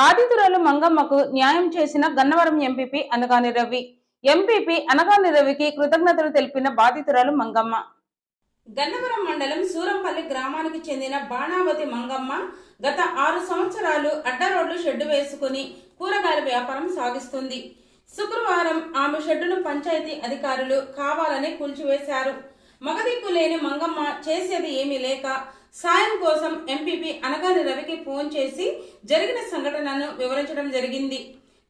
బాధితురాలు మంగమ్మకు న్యాయం చేసిన గన్నవరం ఎంపీపీ అనగాని రవి. ఎంపీపీ అనగాని రవికి కృతజ్ఞతలు తెలిపిన బాధితురాలు మంగమ్మ. గన్నవరం మండలం సూరంపల్లి గ్రామానికి చెందిన బాణావతి మంగమ్మ గత ఆరు సంవత్సరాలు అడ్డరోడ్లు షెడ్డు వేసుకుని కూరగాయల వ్యాపారం సాగిస్తుంది. శుక్రవారం ఆమె షెడ్డును పంచాయతీ అధికారులు కావాలని కూల్చివేశారు. మగదిక్కు లేని మంగమ్మ చేసేది ఏమీ లేక సాయం కోసం ఎంపీపీ అనగాని రవికి ఫోన్ చేసి జరిగిన సంఘటనను వివరించడం జరిగింది.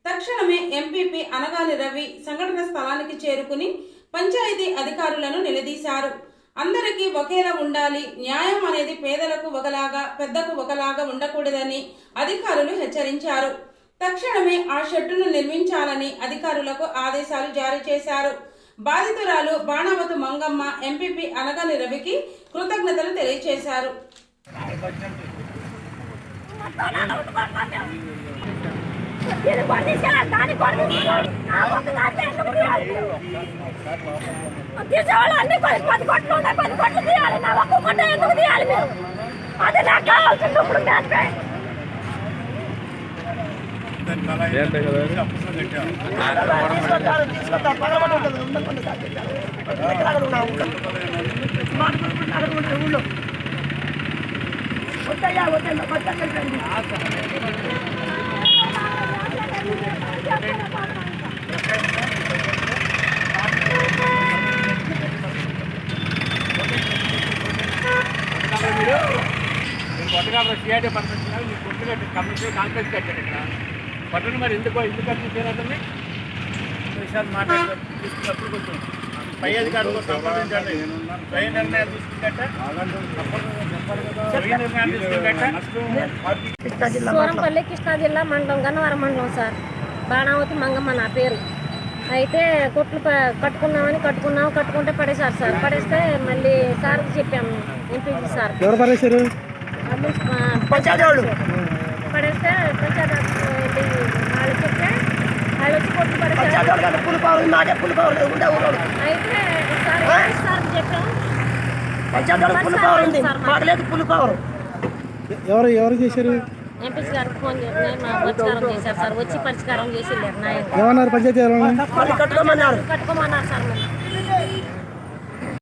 తక్షణమే ఎంపీపీ అనగాని రవి సంఘటన స్థలానికి చేరుకుని పంచాయతీ అధికారులను నిలదీశారు. అందరికీ ఒకేలా ఉండాలి న్యాయం అనేది పేదలకు ఒకలాగా పెద్దకు ఒకలాగా ఉండకూడదని అధికారులు హెచ్చరించారు. తక్షణమే ఆ షెడ్డును నిర్మించాలని అధికారులకు ఆదేశాలు జారీ చేశారు. బాధితురాలు బాణావతు మంగమ్మ ఎంపీపీ అనగాని రవికి కృతజ్ఞతలు తెలియజేశారు అది నాకు దాన్ని పండించాలి కొత్తగా సిఐడి పర్మిషన్ మీకు కొత్తగా కమిషన్ కాంగ్రెస్ కట్టాడు ఇక్కడ పట్టణ మరి ఎందుకో ఎందుకు కట్టించారు అతన్ని? విషయాలు మాట్లాడారు తీసుకున్నప్పుడు కొంచెం పై అధికారులతో సంప్రదించండి పై నిర్ణయాలు తీసుకుంటే సూరంపల్లి కృష్ణా జిల్లా మండలం గన్నవరం మండలం సార్. బాణావతి మంగమ్మ నా పేరు. అయితే కొట్లు ప- కట్టుకున్నామని కట్టుకున్నాం. కట్టుకుంటే పడేశారు సార్. పడేస్తే మళ్ళీ సార్కి చెప్పాము ఎంపీజీ సార్. పడేస్తే పంచాయతీ వెళ్ళి వాళ్ళు చెప్తే వాళ్ళు వచ్చి కొట్లు పడేశారు అయితే సార్ ఎంపీ సార్కి చెప్పాము ఎవరు ఎవరు చేశారు? ఎంపీసీ గారికి ఫోన్ చేసి మా పరిష్కారం చేశారు సార్. వచ్చి పరిష్కారం చేసి వెళ్ళారు నాయకులు. ఏమన్నారు? పంచాయతీ ఎవరు? కట్టుకోమన్నారు. సార్